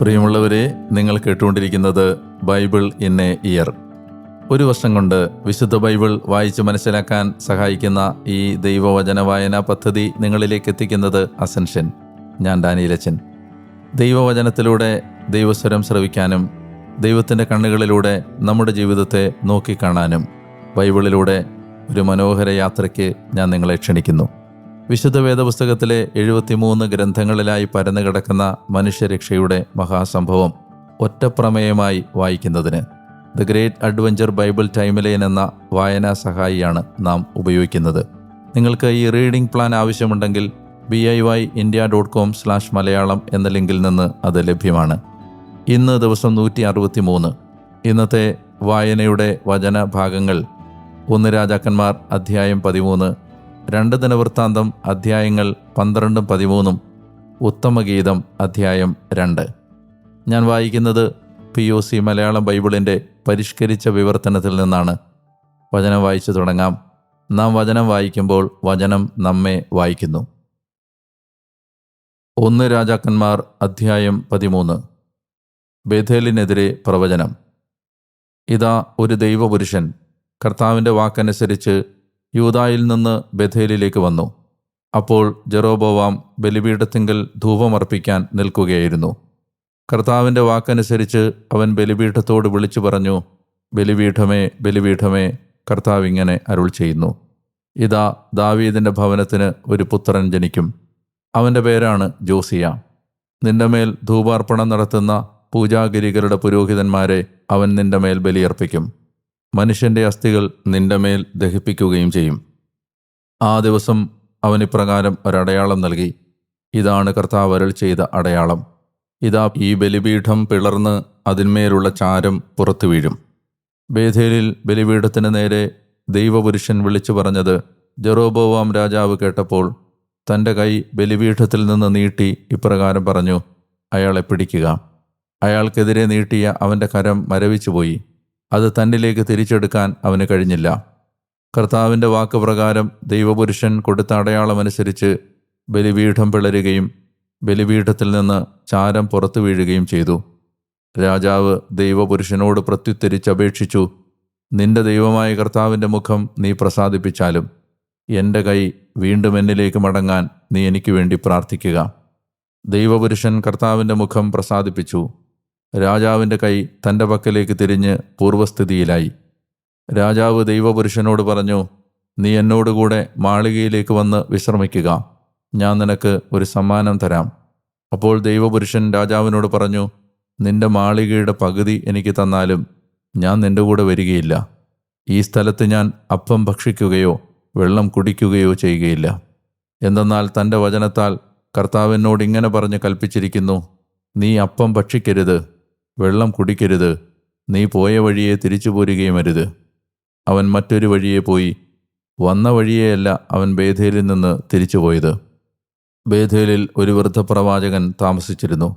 പ്രിയമുള്ളവരെ നിങ്ങൾ കേട്ടുകൊണ്ടിരിക്കുന്നത് ബൈബിൾ ഇൻ എ ഇയർ. ഒരു വർഷം കൊണ്ട് വിശുദ്ധ ബൈബിൾ വായിച്ച് മനസ്സിലാക്കാൻ സഹായിക്കുന്ന ഈ ദൈവവചന വായനാ പദ്ധതി നിങ്ങളിലേക്ക് എത്തിക്കുന്നത് അസൻഷൻ ഞാൻ ഡാനിയിലച്ചൻ ദൈവവചനത്തിലൂടെ ദൈവസ്വരം ശ്രവിക്കാനും ദൈവത്തിന്റെ കണ്ണുകളിലൂടെ നമ്മുടെ ജീവിതത്തെ നോക്കിക്കാണാനും ബൈബിളിലൂടെ ഒരു മനോഹര യാത്രയ്ക്ക് ഞാൻ നിങ്ങളെ ക്ഷണിക്കുന്നു. വിശുദ്ധ വേദപുസ്തകത്തിലെ എഴുപത്തിമൂന്ന് ഗ്രന്ഥങ്ങളിലായി പരന്നു കിടക്കുന്ന മനുഷ്യരക്ഷയുടെ മഹാസംഭവം ഒറ്റപ്രമേയമായി വായിക്കുന്നതിന് the great adventure Bible timeline എന്ന വായനാ സഹായിയാണ് നാം ഉപയോഗിക്കുന്നത്. നിങ്ങൾക്ക് ഈ റീഡിംഗ് പ്ലാൻ ആവശ്യമുണ്ടെങ്കിൽ B I Y India dot com slash Malayalam എന്ന ലിങ്കിൽ നിന്ന് അത് ലഭ്യമാണ്. ഇന്ന് ദിവസം നൂറ്റി അറുപത്തി മൂന്ന് ഇന്നത്തെ വായനയുടെ വചന ഭാഗങ്ങൾ ഒന്ന് രാജാക്കന്മാർ അധ്യായം പതിമൂന്ന് രണ്ട് ദിനവൃത്താന്തം അധ്യായങ്ങൾ പന്ത്രണ്ടും പതിമൂന്നും ഉത്തമഗീതം അധ്യായം രണ്ട്. ഞാൻ വായിക്കുന്നത് പി ഒ സി മലയാളം ബൈബിളിന്റെ പരിഷ്കരിച്ച വിവർത്തനത്തിൽ നിന്നാണ്. വചനം വായിച്ചു തുടങ്ങാം. നാം വചനം വായിക്കുമ്പോൾ വചനം നമ്മെ വായിക്കുന്നു. ഒന്ന് രാജാക്കന്മാർ അധ്യായം പതിമൂന്ന്. ബേഥേലിനെതിരെ പ്രവചനം. ഇതാ ഒരു ദൈവപുരുഷൻ കർത്താവിന്റെ വാക്കനുസരിച്ച് യൂതായിൽ നിന്ന് ബഥേലിലേക്ക് വന്നു. അപ്പോൾ ജെറോബോവാം ബലിപീഠത്തിങ്കൽ ധൂപമർപ്പിക്കാൻ നിൽക്കുകയായിരുന്നു. കർത്താവിന്റെ വാക്കനുസരിച്ച് അവൻ ബലിപീഠത്തോട് വിളിച്ചു പറഞ്ഞു ബലിപീഠമേ ബലിപീഠമേ കർത്താവ് ഇങ്ങനെ അരുൾ ചെയ്യുന്നു. ഇതാ ദാവീദിന്റെ ഭവനത്തിന് ഒരു പുത്രൻ ജനിക്കും. അവന്റെ പേരാണ് ജോസിയ. നിന്റെ മേൽ ധൂപാർപ്പണം നടത്തുന്ന പൂജാഗിരികളുടെ പുരോഹിതന്മാരെ അവൻ നിന്റെ മേൽ ബലിയർപ്പിക്കും. മനുഷ്യന്റെ അസ്ഥികൾ നിന്റെ മേൽ ദഹിപ്പിക്കുകയും ചെയ്യും. ആ ദിവസം അവൻ ഇപ്രകാരം ഒരടയാളം നൽകി. ഇതാണ് കർത്താവ് അരൾ ചെയ്ത അടയാളം. ഇതാ ഈ ബലിപീഠം പിളർന്ന് അതിന്മേലുള്ള ചാരം പുറത്തു വീഴും. ബേധേലിൽ ബലിപീഠത്തിന് നേരെ ദൈവപുരുഷൻ വിളിച്ചു പറഞ്ഞത് ജെറോബോവാം രാജാവ് കേട്ടപ്പോൾ തന്റെ കൈ ബലിപീഠത്തിൽ നിന്ന് നീട്ടി ഇപ്രകാരം പറഞ്ഞു അയാളെ പിടിക്കുക. അയാൾക്കെതിരെ നീട്ടിയ അവന്റെ കരം മരവിച്ചുപോയി. അത് തന്നിലേക്ക് തിരിച്ചെടുക്കാൻ അവന് കഴിഞ്ഞില്ല. കർത്താവിന്റെ വാക്ക് പ്രകാരം ദൈവപുരുഷൻ കൊടുത്ത അടയാളമനുസരിച്ച് ബലിപീഠം പിളരുകയും ബലിപീഠത്തിൽ നിന്ന് ചാരം പുറത്തു വീഴുകയും ചെയ്തു. രാജാവ് ദൈവപുരുഷനോട് പ്രത്യുത്തരിച്ചപേക്ഷിച്ചു നിന്റെ ദൈവമായ കർത്താവിന്റെ മുഖം നീ പ്രസാദിപ്പിച്ചാലും എന്റെ കൈ വീണ്ടും എന്നിലേക്ക് മടങ്ങാൻ നീ എനിക്ക് വേണ്ടി പ്രാർത്ഥിക്കുക. ദൈവപുരുഷൻ കർത്താവിന്റെ മുഖം പ്രസാദിപ്പിച്ചു. രാജാവിന്റെ കൈ തന്റെ പക്കലേക്ക് തിരിഞ്ഞ് പൂർവസ്ഥിതിയിലായി രാജാവ് ദൈവപുരുഷനോട് പറഞ്ഞു നീ എന്നോടുകൂടെ മാളികയിലേക്ക് വന്ന് വിശ്രമിക്കുക. ഞാൻ നിനക്ക് ഒരു സമ്മാനം തരാം. അപ്പോൾ ദൈവപുരുഷൻ രാജാവിനോട് പറഞ്ഞു നിന്റെ മാളികയുടെ പകുതി എനിക്ക് തന്നാലും ഞാൻ നിന്റെ കൂടെ വരികയില്ല. ഈ സ്ഥലത്ത് ഞാൻ അപ്പം ഭക്ഷിക്കുകയോ വെള്ളം കുടിക്കുകയോ ചെയ്യുകയില്ല. എന്തെന്നാൽ തന്റെ വചനത്താൽ കർത്താവിനോട് ഇങ്ങനെ പറഞ്ഞ് കൽപ്പിച്ചിരിക്കുന്നു നീ അപ്പം ഭക്ഷിക്കരുത്. വെള്ളം കുടിക്കരുത്. നീ പോയ വഴിയെ തിരിച്ചു പോരുകയും അരുത്. അവൻ മറ്റൊരു വഴിയെ പോയി. വന്ന വഴിയെയല്ല അവൻ ബേധേലിൽ നിന്ന് തിരിച്ചു തിരിച്ചുപോയത് ബേധേലിൽ ഒരു വൃദ്ധപ്രവാചകൻ താമസിച്ചിരുന്നു.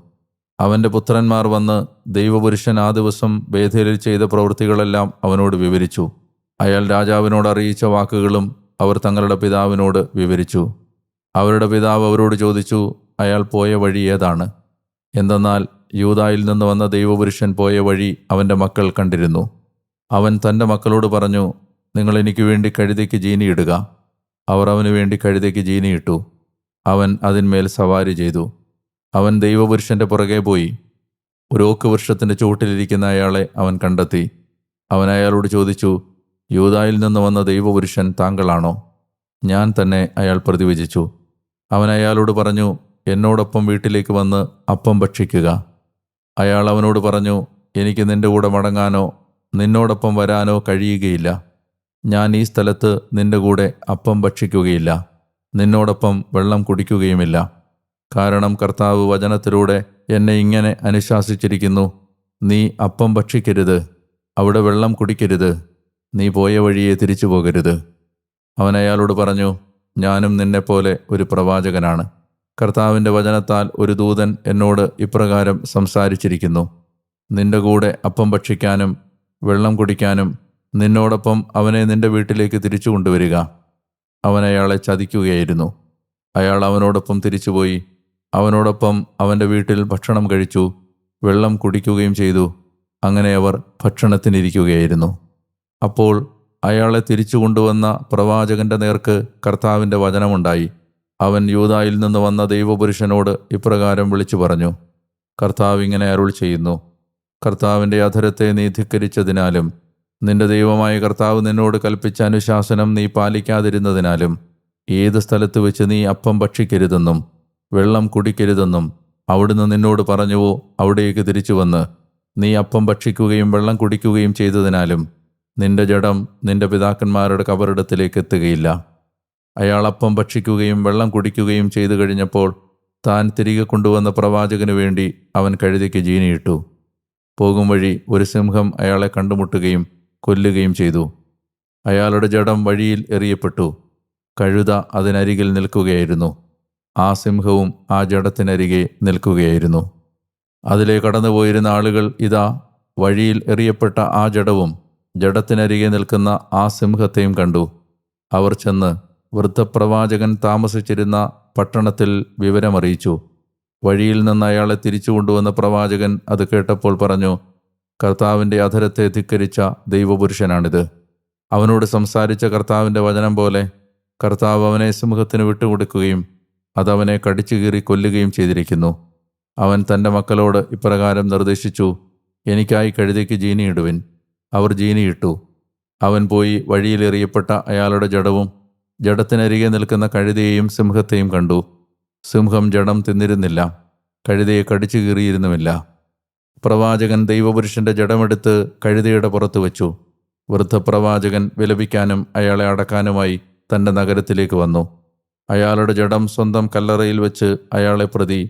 അവന്റെ പുത്രന്മാർ വന്ന് ദൈവപുരുഷൻ ആ ദിവസം ബേധേലിൽ ചെയ്ത പ്രവൃത്തികളെല്ലാം അവനോട് വിവരിച്ചു. അയാൾ രാജാവിനോട് അറിയിച്ച വാക്കുകളും അവർ തങ്ങളുടെ പിതാവിനോട് വിവരിച്ചു. അവരുടെ പിതാവ് അവരോട് ചോദിച്ചു അയാൾ പോയ വഴി ഏതാണ്? എന്തെന്നാൽ യൂതായിൽ നിന്ന് വന്ന ദൈവപുരുഷൻ പോയ വഴി അവന്റെ മക്കൾ കണ്ടിരുന്നു. അവൻ തന്റെ മക്കളോട് പറഞ്ഞു നിങ്ങൾ എനിക്ക് വേണ്ടി കഴുതയ്ക്ക് ജീനിയിടുക അവർ അവന് വേണ്ടി കഴുതയ്ക്ക് ജീനിയിട്ടു അവൻ അതിന്മേൽ സവാരി ചെയ്തു. അവൻ ദൈവപുരുഷന്റെ പുറകെ പോയി. ഒരു ഓക്ക് വൃക്ഷത്തിന്റെ ചുവട്ടിലിരിക്കുന്ന അയാളെ അവൻ കണ്ടെത്തി. അവൻ അയാളോട് ചോദിച്ചു യൂതായിൽ നിന്ന് വന്ന ദൈവപുരുഷൻ താങ്കളാണോ? ഞാൻ തന്നെ അയാൾ പ്രതിവചിച്ചു. അവൻ അയാളോട് പറഞ്ഞു എന്നോടൊപ്പം വീട്ടിലേക്ക് വന്ന് അപ്പം ഭക്ഷിക്കുക. അയാൾ അവനോട് പറഞ്ഞു എനിക്ക് നിന്റെ കൂടെ മടങ്ങാനോ നിന്നോടൊപ്പം വരാനോ കഴിയുകയില്ല. ഞാൻ ഈ സ്ഥലത്ത് നിന്റെ കൂടെ അപ്പം ഭക്ഷിക്കുകയില്ല. നിന്നോടൊപ്പം വെള്ളം കുടിക്കുകയുമില്ല. കാരണം കർത്താവ് വചനത്തിലൂടെ എന്നെ ഇങ്ങനെ അനുശാസിച്ചിരിക്കുന്നു. നീ അപ്പം ഭക്ഷിക്കരുത്. അവിടെ വെള്ളം കുടിക്കരുത്. നീ പോയ വഴിയെ തിരിച്ചു പോകരുത് അവൻ അയാളോട് പറഞ്ഞു ഞാനും നിന്നെപ്പോലെ ഒരു പ്രവാചകനാണ്. കർത്താവിന്റെ വചനത്താൽ ഒരു ദൂതൻ എന്നോട് ഇപ്രകാരം സംസാരിച്ചിരിക്കുന്നു. നിന്റെ കൂടെ അപ്പം ഭക്ഷിക്കാനും വെള്ളം കുടിക്കാനും നിന്നോടൊപ്പം അവനെ നിന്റെ വീട്ടിലേക്ക് തിരിച്ചു കൊണ്ടുവരിക. അവൻ അയാളെ ചതിക്കുകയായിരുന്നു. അയാൾ അവനോടൊപ്പം തിരിച്ചുപോയി. അവനോടൊപ്പം അവന്റെ വീട്ടിൽ ഭക്ഷണം കഴിച്ചു. വെള്ളം കുടിക്കുകയും ചെയ്തു. അങ്ങനെ അവർ ഭക്ഷണത്തിനിരിക്കുകയായിരുന്നു. അപ്പോൾ അയാളെ തിരിച്ചു കൊണ്ടുവന്ന പ്രവാചകന്റെ നേർക്ക് കർത്താവിന്റെ വചനമുണ്ടായി. അവൻ യൂതായിൽ നിന്ന് വന്ന ദൈവപുരുഷനോട് ഇപ്രകാരം വിളിച്ചു പറഞ്ഞു കർത്താവ് ഇങ്ങനെ അരുൾ ചെയ്യുന്നു. കർത്താവിന്റെ അധരത്തെ നീ ധിക്കരിച്ചതിനാലും നിന്റെ ദൈവമായ കർത്താവ് നിന്നോട് കൽപ്പിച്ച അനുശാസനം നീ പാലിക്കാതിരുന്നതിനാലും ഏത് സ്ഥലത്ത് വെച്ച് നീ അപ്പം ഭക്ഷിക്കരുതെന്നും വെള്ളം കുടിക്കരുതെന്നും അവിടുന്ന് നിന്നോട് പറഞ്ഞുവോ അവിടേക്ക് തിരിച്ചു വന്ന് നീ അപ്പം ഭക്ഷിക്കുകയും വെള്ളം കുടിക്കുകയും ചെയ്തതിനാലും നിന്റെ ജഡം നിന്റെ പിതാക്കന്മാരുടെ കബറിടത്തിലേക്ക് എത്തുകയില്ല. അയാൾ അപ്പം ഭക്ഷിക്കുകയും വെള്ളം കുടിക്കുകയും ചെയ്തു കഴിഞ്ഞപ്പോൾ താൻ തിരികെ കൊണ്ടുവന്ന പ്രവാചകന് വേണ്ടി അവൻ കഴുതിക്ക് ജീനിയിട്ടു. പോകും വഴി ഒരു സിംഹം അയാളെ കണ്ടുമുട്ടുകയും കൊല്ലുകയും ചെയ്തു. അയാളുടെ ജഡം വഴിയിൽ എറിയപ്പെട്ടു. കഴുത അതിനരികിൽ നിൽക്കുകയായിരുന്നു. ആ സിംഹവും ആ ജഡത്തിനരികെ നിൽക്കുകയായിരുന്നു. അതിലെ കടന്നുപോയിരുന്ന ആളുകൾ ഇതാ വഴിയിൽ എറിയപ്പെട്ട ആ ജഡവും ജഡത്തിനരികെ നിൽക്കുന്ന ആ സിംഹത്തെയും കണ്ടു. അവർ ചെന്ന് വൃദ്ധപ്രവാചകൻ താമസിച്ചിരുന്ന പട്ടണത്തിൽ വിവരമറിയിച്ചു. വഴിയിൽ നിന്ന് അയാളെ തിരിച്ചു കൊണ്ടുവന്ന പ്രവാചകൻ അത് കേട്ടപ്പോൾ പറഞ്ഞു കർത്താവിന്റെ അധരത്തെ ധിക്കരിച്ച ദൈവപുരുഷനാണിത്. അവനോട് സംസാരിച്ച കർത്താവിന്റെ വചനം പോലെ കർത്താവ് അവനെ സിംഹത്തിന് വിട്ടുകൊടുക്കുകയും അതവനെ കടിച്ചു കീറി കൊല്ലുകയും ചെയ്തിരിക്കുന്നു. അവൻ തന്റെ മക്കളോട് ഇപ്രകാരം നിർദ്ദേശിച്ചു എനിക്കായി കഴുതയ്ക്ക് ജീനിയിടുവിൻ. അവർ ജീനിയിട്ടു. അവൻ പോയി വഴിയിലെറിയപ്പെട്ട അയാളുടെ ജഡവും ജഡത്തിനരികെ നിൽക്കുന്ന കഴുതയെയും സിംഹത്തെയും കണ്ടു. സിംഹം ജഡം തിന്നിരുന്നില്ല. കഴുതയെ കടിച്ചു കീറിയിരുന്നുമില്ല. പ്രവാചകൻ ദൈവപുരുഷന്റെ ജഡമെടുത്ത് കഴുതയുടെ പുറത്ത് വെച്ചു. വൃദ്ധപ്രവാചകൻ വിലപിക്കാനും അയാളെ അടക്കാനുമായി തന്റെ നഗരത്തിലേക്ക് വന്നു. അയാളുടെ ജഡം സ്വന്തം കല്ലറയിൽ വെച്ച് അയാളെ പ്രതി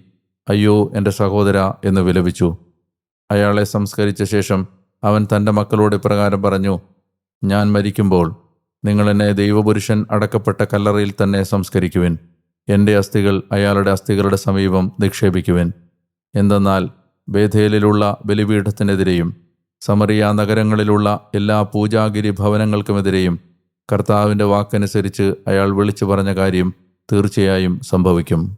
അയ്യോ എന്റെ സഹോദര എന്ന് വിലപിച്ചു. അയാളെ സംസ്കരിച്ച ശേഷം അവൻ തന്റെ മക്കളോട് ഇപ്രകാരം പറഞ്ഞു ഞാൻ മരിക്കുമ്പോൾ നിങ്ങൾ എന്നെ ദൈവപുരുഷൻ അടക്കപ്പെട്ട കല്ലറയിൽ തന്നെ സംസ്കരിക്കുവിൻ. എന്റെ അസ്ഥികൾ അയാളുടെ അസ്ഥികളുടെ സമീപം നിക്ഷേപിക്കുവിൻ. എന്തെന്നാൽ ബേധേലിലുള്ള ബലിപീഠത്തിനെതിരെയും സമറിയ നഗരങ്ങളിലുള്ള എല്ലാ പൂജാഗിരി ഭവനങ്ങൾക്കുമെതിരെയും കർത്താവിന്റെ വാക്കനുസരിച്ച് അയാൾ വിളിച്ചു പറഞ്ഞ കാര്യം തീർച്ചയായും സംഭവിക്കും.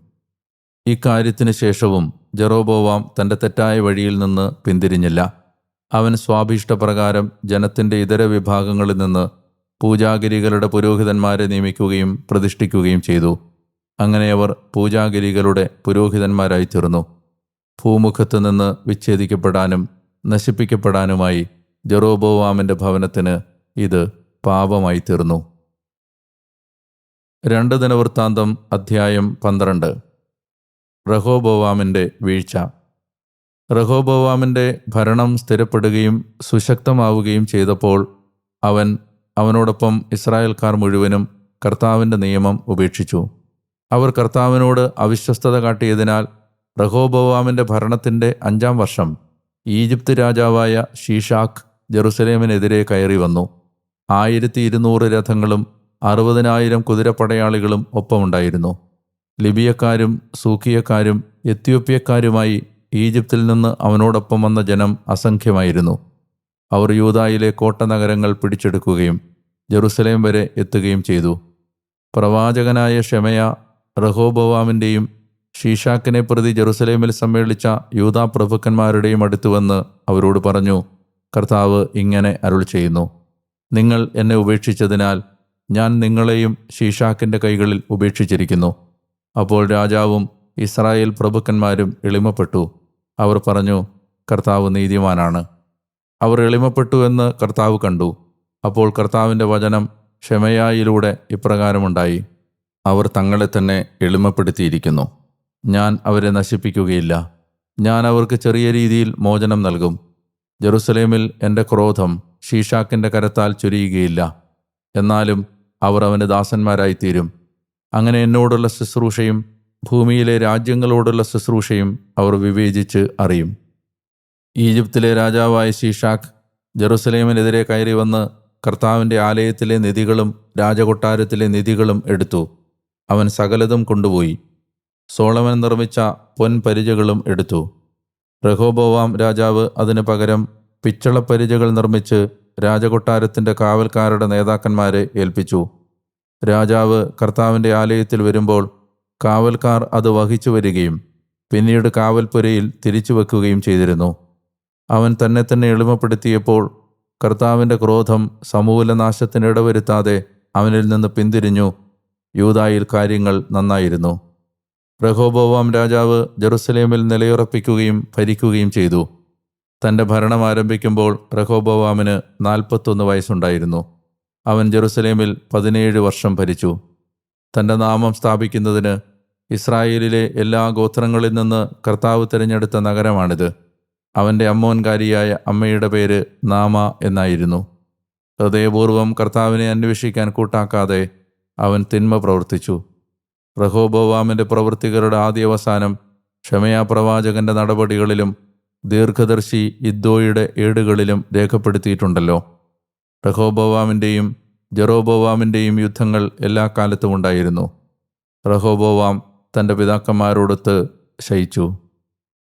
ഇക്കാര്യത്തിന് ശേഷവും ജെറോബോവാം തന്റെ തെറ്റായ വഴിയിൽ നിന്ന് പിന്തിരിഞ്ഞില്ല. അവൻ സ്വാഭീഷ്ടപ്രകാരം ജനത്തിന്റെ ഇതര വിഭാഗങ്ങളിൽ നിന്ന് പൂജാഗിരികളുടെ പുരോഹിതന്മാരെ നിയമിക്കുകയും പ്രതിഷ്ഠിക്കുകയും ചെയ്തു. അങ്ങനെ അവർ പൂജാഗിരികളുടെ പുരോഹിതന്മാരായി തീർന്നു. ഭൂമുഖത്ത് നിന്ന് വിച്ഛേദിക്കപ്പെടാനും നശിപ്പിക്കപ്പെടാനുമായി ജെറോബോവാമിന്റെ ഭവനത്തിന് ഇത് പാപമായി തീർന്നു. രണ്ട് ദിനവൃത്താന്തം അധ്യായം പന്ത്രണ്ട്. റഹോബോവാമിന്റെ വീഴ്ച. റഹോബോവാമിന്റെ ഭരണം സ്ഥിരപ്പെടുകയും സുശക്തമാവുകയും ചെയ്തപ്പോൾ അവൻ അവനോടൊപ്പം ഇസ്രായേൽക്കാർ മുഴുവനും കർത്താവിന്റെ നിയമം ഉപേക്ഷിച്ചു. അവർ കർത്താവിനോട് അവിശ്വസ്തത കാട്ടിയതിനാൽ റഹോബോവാമിന്റെ ഭരണത്തിന്റെ അഞ്ചാം വർഷം ഈജിപ്ത് രാജാവായ ഷീഷാഖ് ജെറുസലേമിനെതിരെ കയറി വന്നു. ആയിരത്തി ഇരുന്നൂറ് രഥങ്ങളും അറുപതിനായിരം കുതിരപ്പടയാളികളും ഒപ്പമുണ്ടായിരുന്നു. ലിബിയക്കാരും സൂക്കിയക്കാരും എത്യോപ്യക്കാരുമായി ഈജിപ്തിൽ നിന്ന് അവനോടൊപ്പം വന്ന ജനം അസംഖ്യമായിരുന്നു. അവർ യൂതായിലെ കോട്ട നഗരങ്ങൾ പിടിച്ചെടുക്കുകയും ജെറുസലേം വരെ എത്തുകയും ചെയ്തു. പ്രവാചകനായ ഷെമയ റഹോബവാമിന്റെയും ഷീഷാക്കിനെ പ്രതി ജെറുസലേമിൽ സമ്മേളിച്ച യൂതാ പ്രഭുക്കന്മാരുടെയും അടുത്ത് വന്ന് അവരോട് പറഞ്ഞു കർത്താവ് ഇങ്ങനെ അരുൾ ചെയ്യുന്നു. നിങ്ങൾ എന്നെ ഉപേക്ഷിച്ചതിനാൽ ഞാൻ നിങ്ങളെയും ഷീഷാക്കിന്റെ കൈകളിൽ ഉപേക്ഷിച്ചിരിക്കുന്നു. അപ്പോൾ രാജാവും ഇസ്രായേൽ പ്രഭുക്കന്മാരും എളിമപ്പെട്ടു. അവർ പറഞ്ഞു കർത്താവ് നീതിമാനാണ്. അവർ എളിമപ്പെട്ടു എന്ന് കർത്താവ് കണ്ടു. അപ്പോൾ കർത്താവിന്റെ വചനം ക്ഷമയായിലൂടെ ഇപ്രകാരമുണ്ടായി. അവർ തങ്ങളെ തന്നെ എളിമപ്പെടുത്തിയിരിക്കുന്നു. ഞാൻ അവരെ നശിപ്പിക്കുകയില്ല. ഞാൻ അവർക്ക് ചെറിയ രീതിയിൽ മോചനം നൽകും. ജെറുസലേമിൽ എന്റെ ക്രോധം ഷീഷാക്കിന്റെ കരത്താൽ ചൊരിയുകയില്ല. എന്നാലും അവർ അവന്റെ ദാസന്മാരായിത്തീരും. അങ്ങനെ എന്നോടുള്ള ശുശ്രൂഷയും ഭൂമിയിലെ രാജ്യങ്ങളോടുള്ള ശുശ്രൂഷയും അവർ വിവേചിച്ച് അറിയും. ഈജിപ്തിലെ രാജാവായ ഷീഷാഖ് ജെറുസലേമിനെതിരെ കയറി വന്ന് കർത്താവിന്റെ ആലയത്തിലെ നിധികളും രാജകൊട്ടാരത്തിലെ നിധികളും എടുത്തു. അവൻ സകലതും കൊണ്ടുപോയി. സോളമൻ നിർമ്മിച്ച പൊൻപരിചകളും എടുത്തു. റഹോബോവാം രാജാവ് അതിനു പകരം പിച്ചളപ്പരിചകൾ നിർമ്മിച്ച് രാജകൊട്ടാരത്തിന്റെ കാവൽക്കാരുടെ നേതാക്കന്മാരെ ഏൽപ്പിച്ചു. രാജാവ് കർത്താവിന്റെ ആലയത്തിൽ വരുമ്പോൾ കാവൽക്കാർ അത് വഹിച്ചു വരികയും പിന്നീട് കാവൽപ്പുരയിൽ തിരിച്ചു വെക്കുകയും ചെയ്തിരുന്നു. അവൻ തന്നെ തന്നെ എളിമപ്പെടുത്തിയപ്പോൾ കർത്താവിന്റെ ക്രോധം സമൂലനാശത്തിന് അവനിൽ നിന്ന് പിന്തിരിഞ്ഞു. യൂതായിൽ കാര്യങ്ങൾ നന്നായിരുന്നു. റഹോബോവാം രാജാവ് ജെറുസലേമിൽ നിലയുറപ്പിക്കുകയും ഭരിക്കുകയും ചെയ്തു. തന്റെ ഭരണം ആരംഭിക്കുമ്പോൾ റഹോബോവാമിന് നാൽപ്പത്തൊന്ന് വയസ്സുണ്ടായിരുന്നു. അവൻ ജെറുസലേമിൽ പതിനേഴ് വർഷം ഭരിച്ചു. തന്റെ നാമം സ്ഥാപിക്കുന്നതിന് ഇസ്രായേലിലെ എല്ലാ ഗോത്രങ്ങളിൽ നിന്ന് കർത്താവ് തിരഞ്ഞെടുത്ത നഗരമാണിത്. അവന്റെ അമ്മോൻകാരിയായ അമ്മയുടെ പേര് നാമ എന്നായിരുന്നു. ഹൃദയപൂർവം കർത്താവിനെ അന്വേഷിക്കാൻ കൂട്ടാക്കാതെ അവൻ തിന്മ പ്രവർത്തിച്ചു. റഹോബോവാമിന്റെ പ്രവൃത്തികളുടെ ആദ്യവസാനം ക്ഷമയാ പ്രവാചകന്റെ നടപടികളിലും ദീർഘദർശി ഇദ്ദോയുടെ ഏടുകളിലും രേഖപ്പെടുത്തിയിട്ടുണ്ടല്ലോ. റഹോബോവാമിന്റെയും ജെറോബോവാമിന്റെയും യുദ്ധങ്ങൾ എല്ലാ കാലത്തും ഉണ്ടായിരുന്നു. റഹോബോവാം തന്റെ പിതാക്കന്മാരോടൊത്ത് ശയിച്ചു.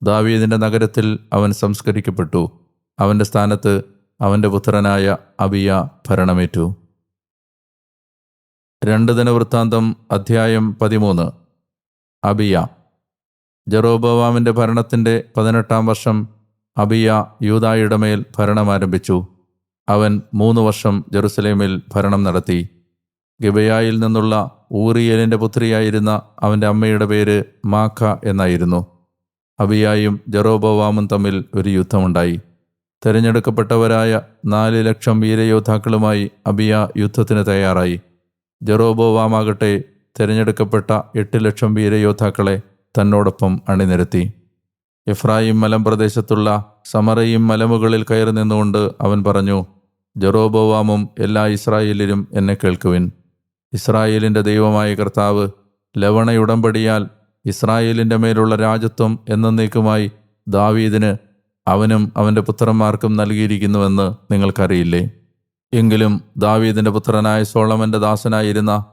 ദാവീദിന്റെ നഗരത്തിൽ അവൻ സംസ്കരിക്കപ്പെട്ടു. അവന്റെ സ്ഥാനത്ത് അവന്റെ പുത്രനായ അബിയ ഭരണമേറ്റു. രണ്ട് ദിനവൃത്താന്തം അധ്യായം പതിമൂന്ന്. അബിയ. ജറോബവാമിന്റെ ഭരണത്തിന്റെ പതിനെട്ടാം വർഷം അബിയ യൂതായുടെ മേൽ ഭരണം ആരംഭിച്ചു. അവൻ മൂന്ന് വർഷം ജെറുസലേമിൽ ഭരണം നടത്തി. ഗിബയായിൽ നിന്നുള്ള ഊറിയലിന്റെ പുത്രിയായിരുന്ന അവന്റെ അമ്മയുടെ പേര് മാഖ എന്നായിരുന്നു. അബിയായും ജെറോബോവാമും തമ്മിൽ ഒരു യുദ്ധമുണ്ടായി. തിരഞ്ഞെടുക്കപ്പെട്ടവരായ നാല് ലക്ഷം വീരയോദ്ധാക്കളുമായി അബിയ യുദ്ധത്തിന് തയ്യാറായി. ജെറോബോവാമാകട്ടെ തിരഞ്ഞെടുക്കപ്പെട്ട എട്ട് ലക്ഷം വീരയോദ്ധാക്കളെ തന്നോടൊപ്പം അണിനിരത്തി. എഫ്രായിം മലമ്പ്രദേശത്തുള്ള സമറയും മലമുകളിൽ കയറി നിന്നുകൊണ്ട് അവൻ പറഞ്ഞു ജെറോബോവാമും എല്ലാ ഇസ്രായേലിലും എന്നെ കേൾക്കുവിൻ. ഇസ്രായേലിന്റെ ദൈവമായ കർത്താവ് ലവണയുടമ്പടിയാൽ ഇസ്രായേലിന്റെ മേലുള്ള രാജത്വം എന്നേക്കുമായി ദാവീദിന് അവനും അവന്റെ പുത്രന്മാർക്കും നൽകിയിരിക്കുന്നുവെന്ന് നിങ്ങൾക്കറിയില്ലേ? എങ്കിലും ദാവീദിന്റെ പുത്രനായ സോളമന്റെ ദാസനായിരുന്ന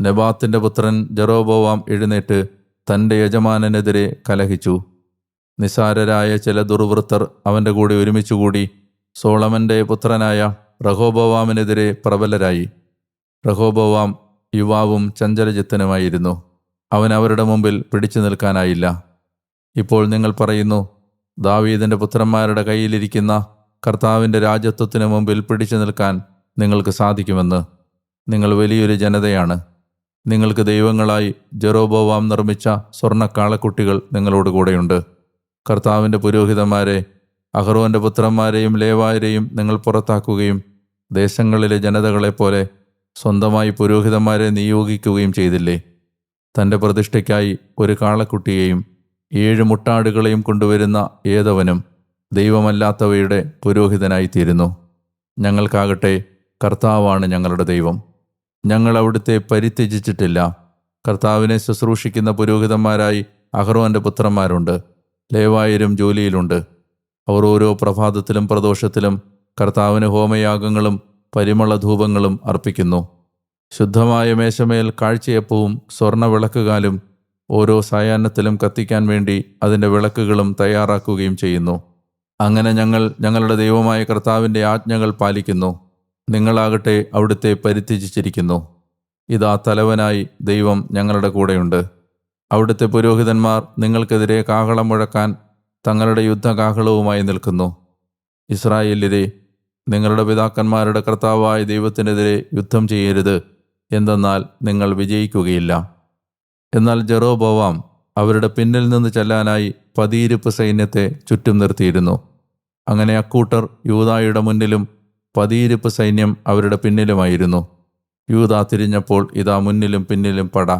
നെബാത്തിന്റെ പുത്രൻ ജെറോബോവാം എഴുന്നേറ്റ് തന്റെ യജമാനനെതിരെ കലഹിച്ചു. നിസാരരായ ചില ദുർവൃത്തർ അവന്റെ കൂടെ ഒരുമിച്ചുകൂടി സോളമന്റെ പുത്രനായ റഹോബോവാമിനെതിരെ പ്രബലരായി. റഹോബോവാം യുവാവും ചഞ്ചലചിത്തനുമായിരുന്നു. അവൻ അവരുടെ മുമ്പിൽ പിടിച്ചു നിൽക്കാനായില്ല. ഇപ്പോൾ നിങ്ങൾ പറയുന്നു ദാവീദിന്റെ പുത്രന്മാരുടെ കയ്യിലിരിക്കുന്ന കർത്താവിന്റെ രാജ്യത്വത്തിന് മുമ്പിൽ പിടിച്ചു നിൽക്കാൻ നിങ്ങൾക്ക് സാധിക്കുമെന്ന്. നിങ്ങൾ വലിയൊരു ജനതയാണ്. നിങ്ങൾക്ക് ദൈവങ്ങളായി ജെറോബോവാം നിർമ്മിച്ച സ്വർണക്കാളക്കുട്ടികൾ നിങ്ങളോട് കൂടെയുണ്ട്. കർത്താവിന്റെ പുരോഹിതന്മാരെ അഹ്റോന്റെ പുത്രന്മാരെയും ലേവായരെയും നിങ്ങൾ പുറത്താക്കുകയും ദേശങ്ങളിലെ ജനതകളെപ്പോലെ സ്വന്തമായി പുരോഹിതന്മാരെ നിയോഗിക്കുകയും ചെയ്തില്ലേ? തന്റെ പ്രതിഷ്ഠയ്ക്കായി ഒരു കാളക്കുട്ടിയെയും ഏഴ് മുട്ടാടുകളെയും കൊണ്ടുവരുന്ന ഏതവനും ദൈവമല്ലാത്തവയുടെ പുരോഹിതനായിത്തീരുന്നു. ഞങ്ങൾക്കാകട്ടെ കർത്താവാണ് ഞങ്ങളുടെ ദൈവം. ഞങ്ങൾ അവിടുത്തെ പരിത്യജിച്ചിട്ടില്ല. കർത്താവിനെ ശുശ്രൂഷിക്കുന്ന പുരോഹിതന്മാരായി അഹ്റോന്റെ പുത്രന്മാരുണ്ട്. ലേവായരും ജോലിയിലുണ്ട്. അവർ ഓരോ പ്രഭാതത്തിലും പ്രദോഷത്തിലും കർത്താവിന് ഹോമയാഗങ്ങളും പരിമള ധൂപങ്ങളും അർപ്പിക്കുന്നു. ശുദ്ധമായ മേശമേൽ കാഴ്ചയപ്പവും സ്വർണ വിളക്കുകാലും ഓരോ സായാഹ്നത്തിലും കത്തിക്കാൻ വേണ്ടി അതിന്റെ വിളക്കുകളും തയ്യാറാക്കുകയും ചെയ്യുന്നു. അങ്ങനെ ഞങ്ങൾ ഞങ്ങളുടെ ദൈവമായ കർത്താവിന്റെ ആജ്ഞകൾ പാലിക്കുന്നു. നിങ്ങളാകട്ടെ അവിടുത്തെ പരിത്യജിച്ചിരിക്കുന്നു. ഇതാ തലവനായി ദൈവം ഞങ്ങളുടെ കൂടെയുണ്ട്. അവിടുത്തെ പുരോഹിതന്മാർ നിങ്ങൾക്കെതിരെ കാഹളം മുഴക്കാൻ തങ്ങളുടെ യുദ്ധകാഹളവുമായി നിൽക്കുന്നു. ഇസ്രായേലിരെ നിങ്ങളുടെ പിതാക്കന്മാരുടെ കർത്താവായ ദൈവത്തിനെതിരെ യുദ്ധം ചെയ്യരുത്. എന്തെന്നാൽ നിങ്ങൾ വിജയിക്കുകയില്ല. എന്നാൽ ജെറോബോവാം അവരുടെ പിന്നിൽ നിന്ന് ചെല്ലാനായി പതിയിരുപ്പ് സൈന്യത്തെ ചുറ്റും നിർത്തിയിരുന്നു. അങ്ങനെ അക്കൂട്ടർ യൂതായുടെ മുന്നിലും പതിയിരുപ്പ് സൈന്യം അവരുടെ പിന്നിലുമായിരുന്നു. യൂത തിരിഞ്ഞപ്പോൾ ഇതാ മുന്നിലും പിന്നിലും പട.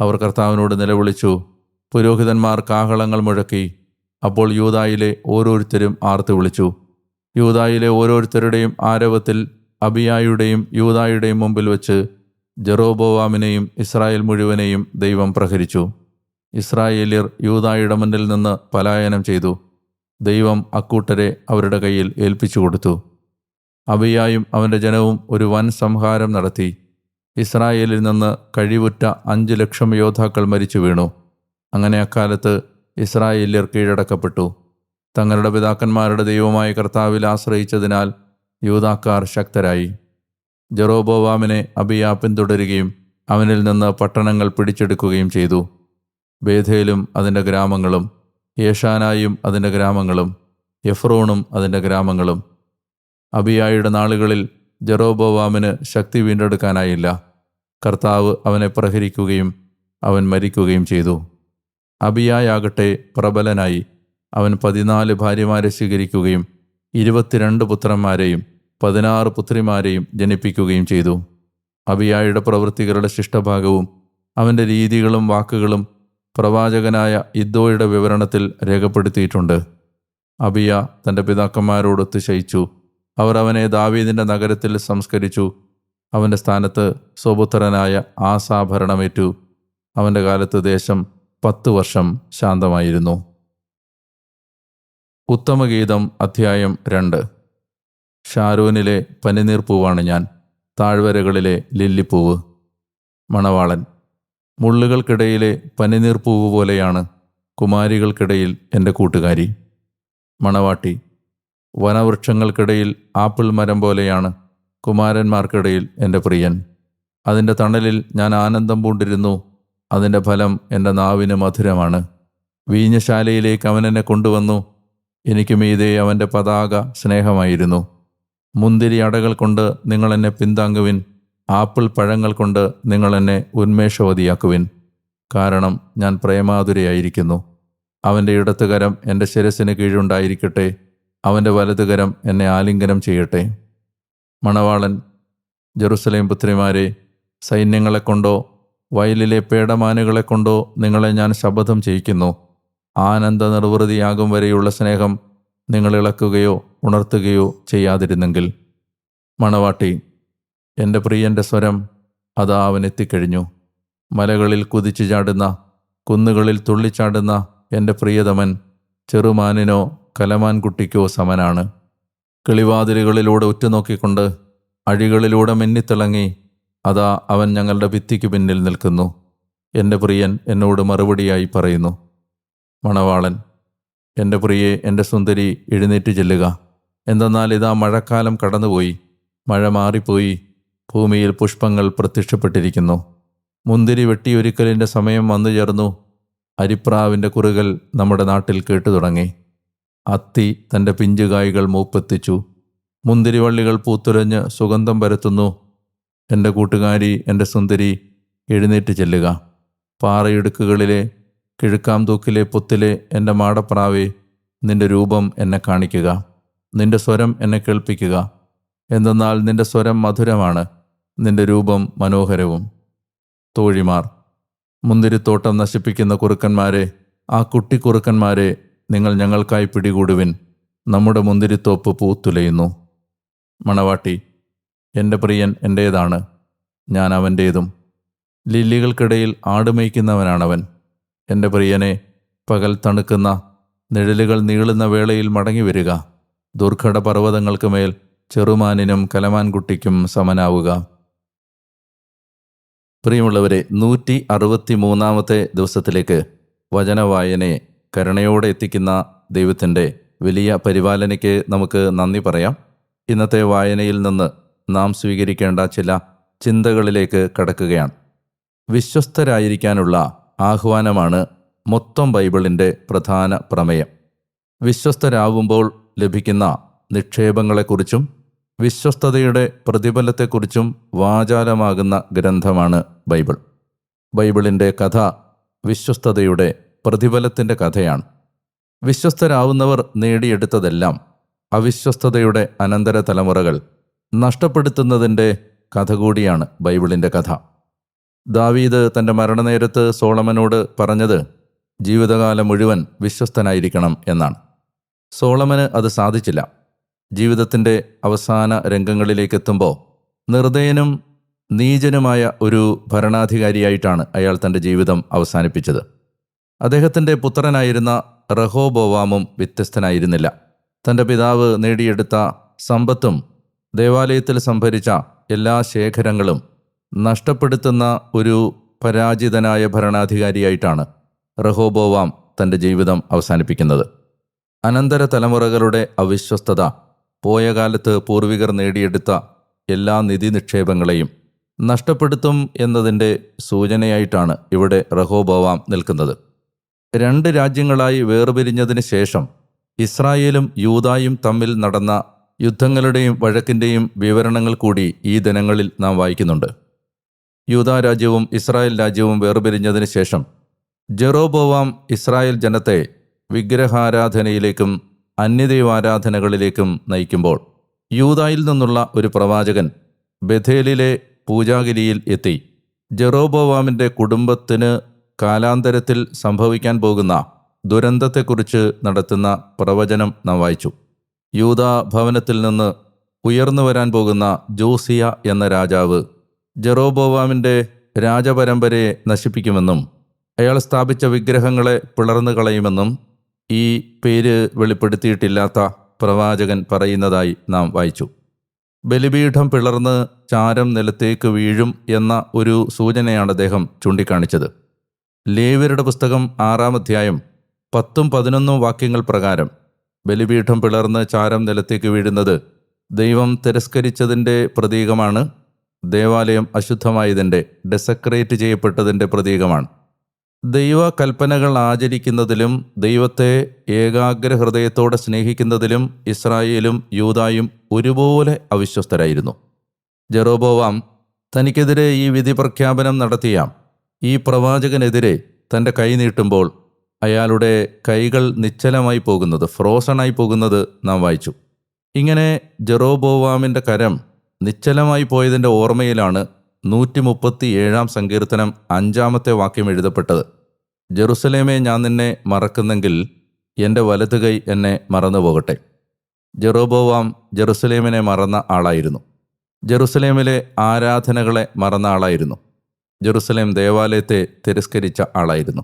അവർ കർത്താവിനോട് നിലവിളിച്ചു പുരോഹിതന്മാർ കാഹളങ്ങൾ മുഴക്കി. അപ്പോൾ യൂതായിലെ ഓരോരുത്തരും ആർത്തു വിളിച്ചു. യൂതായിലെ ഓരോരുത്തരുടെയും ആരവത്തിൽ അബിയായുടെയും യൂതായുടെയും മുമ്പിൽ വെച്ച് ജെറോബോവാമിനെയും ഇസ്രായേൽ മുഴുവനെയും ദൈവം പ്രഹരിച്ചു. ഇസ്രായേലിയർ യൂതായുടെ മുന്നിൽ നിന്ന് പലായനം ചെയ്തു. ദൈവം അക്കൂട്ടരെ അവരുടെ കയ്യിൽ ഏൽപ്പിച്ചു കൊടുത്തു. അവയായും അവന്റെ ജനവും ഒരു വൻ സംഹാരം നടത്തി. ഇസ്രായേലിൽ നിന്ന് കഴിവുറ്റ അഞ്ച് ലക്ഷം യോദ്ധാക്കൾ മരിച്ചു വീണു. അങ്ങനെ അക്കാലത്ത് ഇസ്രായേല്യർ കീഴടക്കപ്പെട്ടു. തങ്ങളുടെ പിതാക്കന്മാരുടെ ദൈവമായ കർത്താവിൽ ആശ്രയിച്ചതിനാൽ യൂതാക്കാർ ശക്തരായി. ജെറോബോവാമിനെ അബിയ പിന്തുടരുകയും അവനിൽ നിന്ന് പട്ടണങ്ങൾ പിടിച്ചെടുക്കുകയും ചെയ്തു. ബേധേലും അതിന്റെ ഗ്രാമങ്ങളും യേഷാനായും അതിന്റെ ഗ്രാമങ്ങളും എഫ്രോണും അതിന്റെ ഗ്രാമങ്ങളും. അബിയായുടെ നാളുകളിൽ ജെറോബോവാമിന് ശക്തി വീണ്ടെടുക്കാനായില്ല. കർത്താവ് അവനെ പ്രഹരിക്കുകയും അവൻ മരിക്കുകയും ചെയ്തു. അബിയായാകട്ടെ പ്രബലനായി അവൻ പതിനാല് ഭാര്യമാരെ സ്വീകരിക്കുകയും ഇരുപത്തിരണ്ട് പുത്രന്മാരെയും പതിനാറ് പുത്രിമാരെയും ജനിപ്പിക്കുകയും ചെയ്തു. അബിയായുടെ പ്രവൃത്തികളുടെ ശിഷ്ടഭാഗവും അവന്റെ രീതികളും വാക്കുകളും പ്രവാചകനായ ഇദ്ദോയുടെ വിവരണത്തിൽ രേഖപ്പെടുത്തിയിട്ടുണ്ട്. അബിയ തന്റെ പിതാക്കന്മാരോടൊത്ത് ശയിച്ചു അവർ അവനെ ദാവീദിന്റെ നഗരത്തിൽ സംസ്കരിച്ചു. അവന്റെ സ്ഥാനത്ത് സ്വപുത്രനായ ആസാഭരണമേറ്റു അവന്റെ കാലത്ത് ദേശം പത്ത് വർഷം ശാന്തമായിരുന്നു. ഉത്തമഗീതം അധ്യായം രണ്ട്. ഷാരൂനിലെ പനിനീർപ്പൂവാണ് ഞാൻ. താഴ്വരകളിലെ ലില്ലിപ്പൂവ്. മണവാളൻ. മുള്ളുകൾക്കിടയിലെ പനിനീർപ്പൂവ് പോലെയാണ് കുമാരികൾക്കിടയിൽ എന്റെ കൂട്ടുകാരി. മണവാട്ടി. വനവൃക്ഷങ്ങൾക്കിടയിൽ ആപ്പിൾ മരം പോലെയാണ് കുമാരന്മാർക്കിടയിൽ എന്റെ പ്രിയൻ. അതിന്റെ തണലിൽ ഞാൻ ആനന്ദം പൂണ്ടിരുന്നു. അതിന്റെ ഫലം എന്റെ നാവിന് മധുരമാണ്. വീഞ്ഞശാലയിലേക്ക് അവൻ എന്നെ കൊണ്ടുവന്നു. എനിക്ക് മീതെ അവന്റെ പതാക സ്നേഹമായിരുന്നു. മുന്തിരി അടകൾ കൊണ്ട് നിങ്ങൾ എന്നെ പിന്താങ്ങുവിൻ. ആപ്പിൾ പഴങ്ങൾ കൊണ്ട് നിങ്ങൾ എന്നെ ഉന്മേഷവതിയാക്കുവിൻ. കാരണം ഞാൻ പ്രേമാതുരയായിരിക്കുന്നു. അവന്റെ ഇടത്തുകരം എന്റെ ശിരസിന് കീഴുണ്ടായിരിക്കട്ടെ. അവന്റെ വലതുകരം എന്നെ ആലിംഗനം ചെയ്യട്ടെ. മണവാളൻ ജെറുസലേം പുത്രിമാരെ സൈന്യങ്ങളെ കൊണ്ടോ വയലിലെ പേടമാനുകളെ കൊണ്ടോ നിങ്ങളെ ഞാൻ ശപഥം ചെയ്യിക്കുന്നു. ആനന്ദ നിർവൃതിയാകും വരെയുള്ള സ്നേഹം നിങ്ങൾ ഇളക്കുകയോ ഉണർത്തുകയോ ചെയ്യാതിരുന്നെങ്കിൽ മണവാട്ടി എന്റെ പ്രിയന്റെ സ്വരം അതാ അവൻ എത്തിക്കഴിഞ്ഞു മലകളിൽ കുതിച്ചു ചാടുന്ന കുന്നുകളിൽ തുള്ളിച്ചാടുന്ന എന്റെ പ്രിയതമൻ ചെറുമാനിനോ കലമാൻകുട്ടിക്കോ സമനാണ്. കിളിവാതിലുകളിലൂടെ ഉറ്റുനോക്കിക്കൊണ്ട് അഴികളിലൂടെ മിന്നിത്തിളങ്ങി അതാ അവൻ ഞങ്ങളുടെ ഭിത്തിക്ക് പിന്നിൽ നിൽക്കുന്നു. എന്റെ പ്രിയൻ എന്നോട് മറുപടിയായി പറയുന്നു മണവാളൻ എന്റെ പ്രിയെ എന്റെ സുന്ദരി എഴുന്നേറ്റ് ചെല്ലുക. എന്തെന്നാൽ ഇതാ മഴക്കാലം കടന്നുപോയി. മഴ മാറിപ്പോയി. ഭൂമിയിൽ പുഷ്പങ്ങൾ പ്രത്യക്ഷപ്പെട്ടിരിക്കുന്നു. മുന്തിരി വെട്ടിയൊരുക്കലിന്റെ സമയം വന്നു ചേർന്നു. അരിപ്രാവിന്റെ കുറുകൽ നമ്മുടെ നാട്ടിൽ കേട്ടു തുടങ്ങി. അത്തി തന്റെ പിഞ്ചുകായ്കൾ മൂപ്പെത്തിച്ചു. മുന്തിരിവള്ളികൾ പൂത്തുരഞ്ഞ് സുഗന്ധം പരത്തുന്നു. എന്റെ കൂട്ടുകാരി എന്റെ സുന്ദരി എഴുന്നേറ്റ് ചെല്ലുക. പാറയിടുക്കുകളിലെ കിഴുക്കാം തൂക്കിലെ പൊത്തിലെ എന്റെ മാടപ്രാവേ നിന്റെ രൂപം എന്നെ കാണിക്കുക. നിന്റെ സ്വരം എന്നെ കേൾപ്പിക്കുക. എന്തെന്നാൽ നിന്റെ സ്വരം മധുരമാണ് നിന്റെ രൂപം മനോഹരവും. തോഴിമാർ മുന്തിരിത്തോട്ടം നശിപ്പിക്കുന്ന കുറുക്കന്മാരെ ആ കുട്ടി കുറുക്കന്മാരെ നിങ്ങൾ ഞങ്ങൾക്കായി പിടികൂടുവിൻ. നമ്മുടെ മുന്തിരിത്തോപ്പ് പൂത്തുലയുന്നു. മണവാട്ടി എന്റെ പ്രിയൻ എന്റേതാണ് ഞാൻ അവന്റേതും ലില്ലികൾക്കിടയിൽ ആടുമേയ്ക്കുന്നവനാണവൻ എന്റെ പ്രിയനെ പകൽ തണുക്കുന്ന നിഴലുകൾ നീളുന്ന വേളയിൽ മടങ്ങി വരിക ദുർഘട പർവതങ്ങൾക്ക് മേൽ ചെറുമാനിനും കലമാൻകുട്ടിക്കും സമനാവുക. പ്രിയമുള്ളവരെ നൂറ്റി അറുപത്തി മൂന്നാമത്തെ ദിവസത്തിലേക്ക് വചനവായനയെ കരുണയോടെ എത്തിക്കുന്ന ദൈവത്തിന്റെ വലിയ പരിപാലനയ്ക്ക് നമുക്ക് നന്ദി പറയാം. ഇന്നത്തെ വായനയിൽ നിന്ന് നാം സ്വീകരിക്കേണ്ട ചില ചിന്തകളിലേക്ക് കടക്കുകയാണ്. വിശ്വസ്തരായിരിക്കാനുള്ള ആഹ്വാനമാണ് മൊത്തം ബൈബിളിന്റെ പ്രധാന പ്രമേയം. വിശ്വസ്തരാകുമ്പോൾ ലഭിക്കുന്ന നിക്ഷേപങ്ങളെക്കുറിച്ചും വിശ്വസ്തതയുടെ പ്രതിഫലത്തെക്കുറിച്ചും വാചാലമാകുന്ന ഗ്രന്ഥമാണ് ബൈബിൾ. ബൈബിളിന്റെ കഥ വിശ്വസ്തതയുടെ പ്രതിഫലത്തിന്റെ കഥയാണ്. വിശ്വസ്തരാവുന്നവർ നേടിയെടുത്തതെല്ലാം അവിശ്വസ്തതയുടെ അനന്തര തലമുറകൾ നഷ്ടപ്പെടുത്തുന്നതിന്റെ കഥ കൂടിയാണ് ബൈബിളിന്റെ കഥ. ദാവീദ് തന്റെ മരണനേരത്ത് സോളമനോട് പറഞ്ഞത് ജീവിതകാലം മുഴുവൻ വിശ്വസ്തനായിരിക്കണം എന്നാണ്. സോളമന് അത് സാധിച്ചില്ല. ജീവിതത്തിന്റെ അവസാന രംഗങ്ങളിലേക്ക് എത്തുമ്പോൾ നിർദ്ദയനും നീചനുമായ ഒരു ഭരണാധികാരിയായിട്ടാണ് അയാൾ തന്റെ ജീവിതം അവസാനിപ്പിച്ചത്. അദ്ദേഹത്തിന്റെ പുത്രനായിരുന്ന റഹോബോവാമും വ്യത്യസ്തനായിരുന്നില്ല. തന്റെ പിതാവ് നേടിയെടുത്ത സമ്പത്തും ദേവാലയത്തിൽ സംഭരിച്ച എല്ലാ ശേഖരങ്ങളും നഷ്ടപ്പെടുത്തുന്ന ഒരു പരാജിതനായ ഭരണാധികാരിയായിട്ടാണ് റഹോബോവാം തന്റെ ജീവിതം അവസാനിപ്പിക്കുന്നത്. അനന്തര തലമുറകളുടെ അവിശ്വസ്തത പോയ കാലത്ത് പൂർവികർ നേടിയെടുത്ത എല്ലാ നിധി നിക്ഷേപങ്ങളെയും നഷ്ടപ്പെടുത്തും എന്നതിന്റെ സൂചനയായിട്ടാണ് ഇവിടെ റഹോബോവാം നിൽക്കുന്നത്. രണ്ട് രാജ്യങ്ങളായി വേർപിരിഞ്ഞതിന് ശേഷം ഇസ്രായേലും യൂതായും തമ്മിൽ നടന്ന യുദ്ധങ്ങളുടെയും വഴക്കിന്റെയും വിവരണങ്ങൾ കൂടി ഈ ദിനങ്ങളിൽ നാം വായിക്കുന്നുണ്ട്. യൂതാ രാജ്യവും ഇസ്രായേൽ രാജ്യവും വേർപിരിഞ്ഞതിന് ശേഷം ജെറോബോവാം ഇസ്രായേൽ ജനത്തെ വിഗ്രഹാരാധനയിലേക്കും അന്യദൈവാരാധനകളിലേക്കും നയിക്കുമ്പോൾ യൂതായിൽ നിന്നുള്ള ഒരു പ്രവാചകൻ ബഥേലിലെ പൂജാഗിരിയിൽ എത്തി. ജെറോബോവാമിന്റെ കുടുംബത്തിന് കാലാന്തരത്തിൽ സംഭവിക്കാൻ പോകുന്ന ദുരന്തത്തെക്കുറിച്ച് നടത്തുന്ന പ്രവചനം നാം വായിച്ചു. യൂതാ ഭവനത്തിൽ നിന്ന് ഉയർന്നു വരാൻ പോകുന്ന ജോസിയ എന്ന രാജാവ് ജെറോബോവാമിന്റെ രാജപരമ്പരയെ നശിപ്പിക്കുമെന്നും അയാൾ സ്ഥാപിച്ച വിഗ്രഹങ്ങളെ പിളർന്നു കളയുമെന്നും ഈ പേര് വെളിപ്പെടുത്തിയിട്ടില്ലാത്ത പ്രവാചകൻ പറയുന്നതായി നാം വായിച്ചു. ബലിപീഠം പിളർന്ന് ചാരം നിലത്തേക്ക് വീഴും എന്ന ഒരു സൂചനയാണ് അദ്ദേഹം ചൂണ്ടിക്കാണിച്ചത്. ലേവ്യരുടെ പുസ്തകം ആറാം അധ്യായം പത്തും പതിനൊന്നും വാക്യങ്ങൾ പ്രകാരം ബലിപീഠം പിളർന്ന് ചാരം നിലത്തേക്ക് വീഴുന്നത് ദൈവം തിരസ്കരിച്ചതിന്റെ പ്രതീകമാണ് ദേവാലയം അശുദ്ധമായതിന്റെ ഡെസക്രേറ്റ് ചെയ്യപ്പെട്ടതിന്റെ പ്രതീകമാണ്. ദൈവ കൽപ്പനകൾ ആചരിക്കുന്നതിലും ദൈവത്തെ ഏകാഗ്ര ഹൃദയത്തോടെ സ്നേഹിക്കുന്നതിലും ഇസ്രായേലും യൂതായും ഒരുപോലെ അവിശ്വസ്തരായിരുന്നു. ജെറോബോവാം തനിക്കെതിരെ ഈ വിധി പ്രഖ്യാപനം നടത്തിയ. ഈ പ്രവാചകനെതിരെ തന്റെ കൈ നീട്ടുമ്പോൾ അയാളുടെ കൈകൾ നിശ്ചലമായി പോകുന്നത് ഫ്രോസണായി പോകുന്നത് നാം വായിച്ചു. ഇങ്ങനെ ജെറോബോവാമിന്റെ കരം നിശ്ചലമായി പോയതിന്റെ ഓർമ്മയിലാണ് നൂറ്റി മുപ്പത്തി ഏഴാം സങ്കീർത്തനം അഞ്ചാമത്തെ വാക്യം എഴുതപ്പെട്ടത്. ജെറുസലേമെ ഞാൻ നിന്നെ മറക്കുന്നെങ്കിൽ എന്റെ വലതു കൈ എന്നെ മറന്നു പോകട്ടെ ജെറോബോവാം ജെറുസലേമിനെ മറന്ന ആളായിരുന്നു. ജെറുസലേമിലെ ആരാധനകളെ മറന്ന ആളായിരുന്നു. ജെറുസലേം ദേവാലയത്തെ തിരസ്കരിച്ച ആളായിരുന്നു.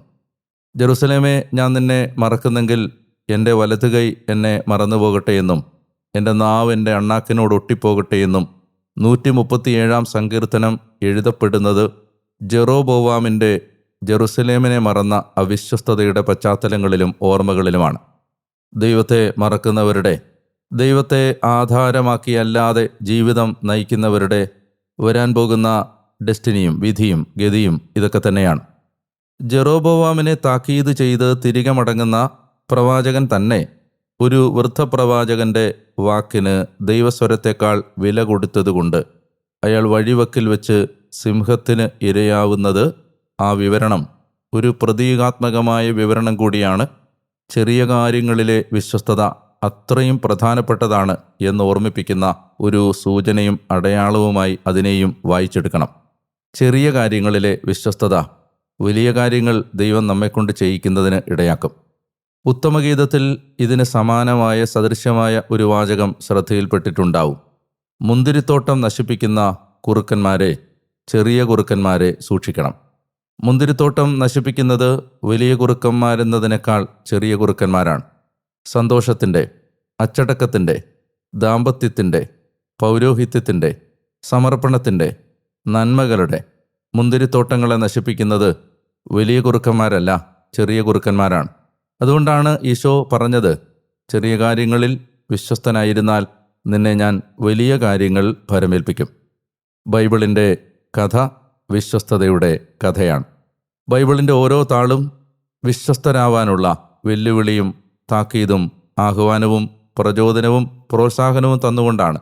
ജെറുസലേമെ ഞാൻ നിന്നെ മറക്കുന്നെങ്കിൽ എന്റെ വലതു കൈ എന്നെ മറന്നു പോകട്ടെ എന്നും എന്റെ നാവ് എന്റെ അണ്ണാക്കിനോട് ഒട്ടിപ്പോകട്ടെ എന്നും നൂറ്റി മുപ്പത്തിയേഴാം സങ്കീർത്തനം എഴുതപ്പെടുന്നത് ജെറോബോവാമിന്റെ ജെറുസലേമിനെ മറന്ന അവിശ്വസ്തതയുടെ പശ്ചാത്തലങ്ങളിലും ഓർമ്മകളിലുമാണ്. ദൈവത്തെ മറക്കുന്നവരുടെ ദൈവത്തെ ആധാരമാക്കിയല്ലാതെ ജീവിതം നയിക്കുന്നവരുടെ വരാൻ പോകുന്ന ഡെസ്റ്റിനിയും വിധിയും ഗതിയും ഇതൊക്കെ തന്നെയാണ്. ജെറോബോവാമിനെ താക്കീത് ചെയ്ത് തിരികെ മടങ്ങുന്ന പ്രവാചകൻ തന്നെ ഒരു വൃദ്ധപ്രവാചകന്റെ വാക്കിന് ദൈവസ്വരത്തെക്കാൾ വില കൊടുത്തതുകൊണ്ട് അയാൾ വഴിവക്കിൽ വെച്ച് സിംഹത്തിന് ഇരയാവുന്നത് ആ വിവരണം. ഒരു പ്രതീകാത്മകമായ വിവരണം കൂടിയാണ്. ചെറിയ കാര്യങ്ങളിലെ വിശ്വസ്തത അത്രയും പ്രധാനപ്പെട്ടതാണ് എന്ന് ഓർമ്മിപ്പിക്കുന്ന ഒരു സൂചനയും അടയാളവുമായി അതിനെയും വായിച്ചെടുക്കണം. ചെറിയ കാര്യങ്ങളിലെ വിശ്വസ്തത വലിയ കാര്യങ്ങൾ ദൈവം നമ്മെക്കൊണ്ട് ചെയ്യിക്കുന്നതിന് ഇടയാക്കും. ഉത്തമഗീതത്തിൽ ഇതിന് സമാനമായ സദൃശ്യമായ ഒരു വാചകം ശ്രദ്ധയിൽപ്പെട്ടിട്ടുണ്ടാവും. മുന്തിരിത്തോട്ടം നശിപ്പിക്കുന്ന കുറുക്കന്മാരെ ചെറിയ കുറുക്കന്മാരെ സൂക്ഷിക്കണം. മുന്തിരിത്തോട്ടം നശിപ്പിക്കുന്നത് വലിയ കുറുക്കന്മാരെന്നതിനേക്കാൾ ചെറിയ കുറുക്കന്മാരാണ്. സന്തോഷത്തിന്റെ അച്ചടക്കത്തിന്റെ ദാമ്പത്യത്തിന്റെ പൗരോഹിത്യത്തിന്റെ സമർപ്പണത്തിന്റെ നന്മകളുടെ മുന്തിരിത്തോട്ടങ്ങളെ നശിപ്പിക്കുന്നത് വലിയ കുറുക്കന്മാരല്ല ചെറിയ കുറുക്കന്മാരാണ്. അതുകൊണ്ടാണ് ഈശോ പറഞ്ഞത് ചെറിയ കാര്യങ്ങളിൽ വിശ്വസ്തനായിരുന്നാൽ നിന്നെ ഞാൻ വലിയ കാര്യങ്ങൾ ഭരമേൽപ്പിക്കും. ബൈബിളിന്റെ കഥ വിശ്വസ്തതയുടെ കഥയാണ്. ബൈബിളിന്റെ ഓരോ താളും വിശ്വസ്തരാവാനുള്ള വെല്ലുവിളിയും താക്കീതും ആഹ്വാനവും പ്രചോദനവും പ്രോത്സാഹനവും തന്നുകൊണ്ടാണ്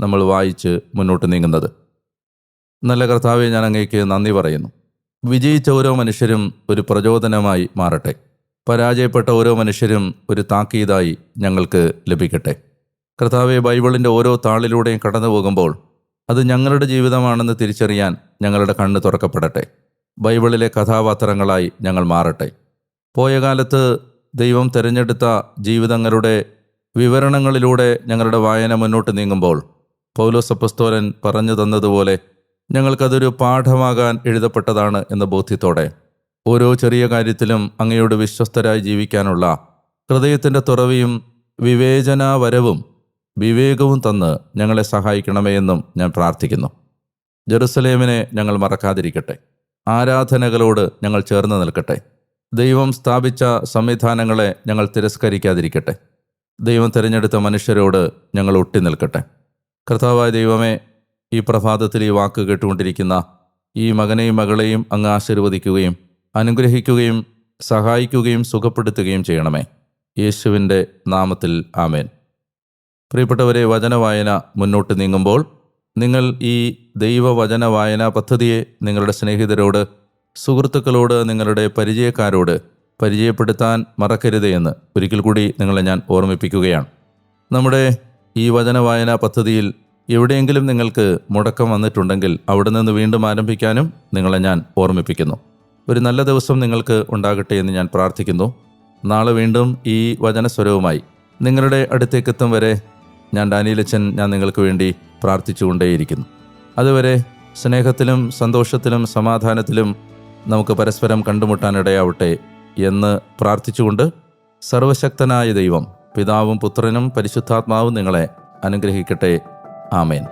നമ്മൾ വായിച്ച് മുന്നോട്ട് നീങ്ങുന്നത്. നല്ല കർത്താവെ ഞാൻ അങ്ങേക്ക് നന്ദി പറയുന്നു. വിജയിച്ച ഓരോ മനുഷ്യരും ഒരു പ്രചോദനമായി മാറട്ടെ. പരാജയപ്പെട്ട ഓരോ മനുഷ്യരും ഒരു താക്കീതായി ഞങ്ങൾക്ക് ലഭിക്കട്ടെ. കർത്താവെ ബൈബിളിന്റെ ഓരോ താളിലൂടെയും കടന്നു പോകുമ്പോൾ അത് ഞങ്ങളുടെ ജീവിതമാണെന്ന് തിരിച്ചറിയാൻ ഞങ്ങളുടെ കണ്ണ് തുറക്കപ്പെടട്ടെ. ബൈബിളിലെ കഥാപാത്രങ്ങളായി ഞങ്ങൾ മാറട്ടെ. പോയ കാലത്ത് ദൈവം തിരഞ്ഞെടുത്ത ജീവിതങ്ങളുടെ വിവരണങ്ങളിലൂടെ ഞങ്ങളുടെ വായന മുന്നോട്ട് നീങ്ങുമ്പോൾ പൗലോസ് അപ്പസ്തോലൻ പറഞ്ഞു തന്നതുപോലെ ഞങ്ങൾക്കതൊരു പാഠമാകാൻ എഴുതപ്പെട്ടതാണ് എന്ന ബോധ്യത്തോടെ ഓരോ ചെറിയ കാര്യത്തിലും അങ്ങയോട് വിശ്വസ്തരായി ജീവിക്കാനുള്ള ഹൃദയത്തിന്റെ തുറവിയും വിവേചനാവരവും വിവേകവും തന്ന് ഞങ്ങളെ സഹായിക്കണമേ എന്നും ഞാൻ പ്രാർത്ഥിക്കുന്നു. ജെറുസലേമിനെ ഞങ്ങൾ മറക്കാതിരിക്കട്ടെ. ആരാധനകളോട് ഞങ്ങൾ ചേർന്ന് നിൽക്കട്ടെ. ദൈവം സ്ഥാപിച്ച സംവിധാനങ്ങളെ ഞങ്ങൾ തിരസ്കരിക്കാതിരിക്കട്ടെ. ദൈവം തിരഞ്ഞെടുത്ത മനുഷ്യരോട് ഞങ്ങൾ ഒട്ടി നിൽക്കട്ടെ. കർത്താവായ ദൈവമേ ഈ പ്രഭാതത്തിൽ ഈ വാക്ക് കേട്ടുകൊണ്ടിരിക്കുന്ന ഈ മകനെയും മകളെയും അങ്ങ് ആശീർവദിക്കുകയും അനുഗ്രഹിക്കുകയും സഹായിക്കുകയും സുഖപ്പെടുത്തുകയും ചെയ്യണമേ. യേശുവിന്റെ നാമത്തിൽ ആമേൻ. പ്രിയപ്പെട്ടവരെ വചനവായന മുന്നോട്ട് നീങ്ങുമ്പോൾ നിങ്ങൾ ഈ ദൈവവചന വായനാ പദ്ധതിയെ നിങ്ങളുടെ സ്നേഹിതരോട് സുഹൃത്തുക്കളോട് നിങ്ങളുടെ പരിചയക്കാരോട് പരിചയപ്പെടുത്താൻ മറക്കരുത് എന്ന് ഒരിക്കൽ കൂടി നിങ്ങളെ ഞാൻ ഓർമ്മിപ്പിക്കുകയാണ്. നമ്മുടെ ഈ വചന വായനാ പദ്ധതിയിൽ എവിടെയെങ്കിലും നിങ്ങൾക്ക് മുടക്കം വന്നിട്ടുണ്ടെങ്കിൽ അവിടെ നിന്ന് വീണ്ടും ആരംഭിക്കാനും നിങ്ങളെ ഞാൻ ഓർമ്മിപ്പിക്കുന്നു. ഒരു നല്ല ദിവസം നിങ്ങൾക്ക് ഉണ്ടാകട്ടെ എന്ന് ഞാൻ പ്രാർത്ഥിക്കുന്നു. നാളെ വീണ്ടും ഈ വചനസ്വരവുമായി നിങ്ങളുടെ അടുത്തേക്കെത്തും വരെ ഞാൻ ഡാനിയലച്ചൻ ഞാൻ നിങ്ങൾക്ക് വേണ്ടി പ്രാർത്ഥിച്ചുകൊണ്ടേയിരിക്കുന്നു. അതുവരെ സ്നേഹത്തിലും സന്തോഷത്തിലും സമാധാനത്തിലും നമുക്ക് പരസ്പരം കണ്ടുമുട്ടാനിടയാവട്ടെ എന്ന് പ്രാർത്ഥിച്ചുകൊണ്ട് സർവശക്തനായ ദൈവം പിതാവും പുത്രനും പരിശുദ്ധാത്മാവും നിങ്ങളെ അനുഗ്രഹിക്കട്ടെ. ആമേൻ.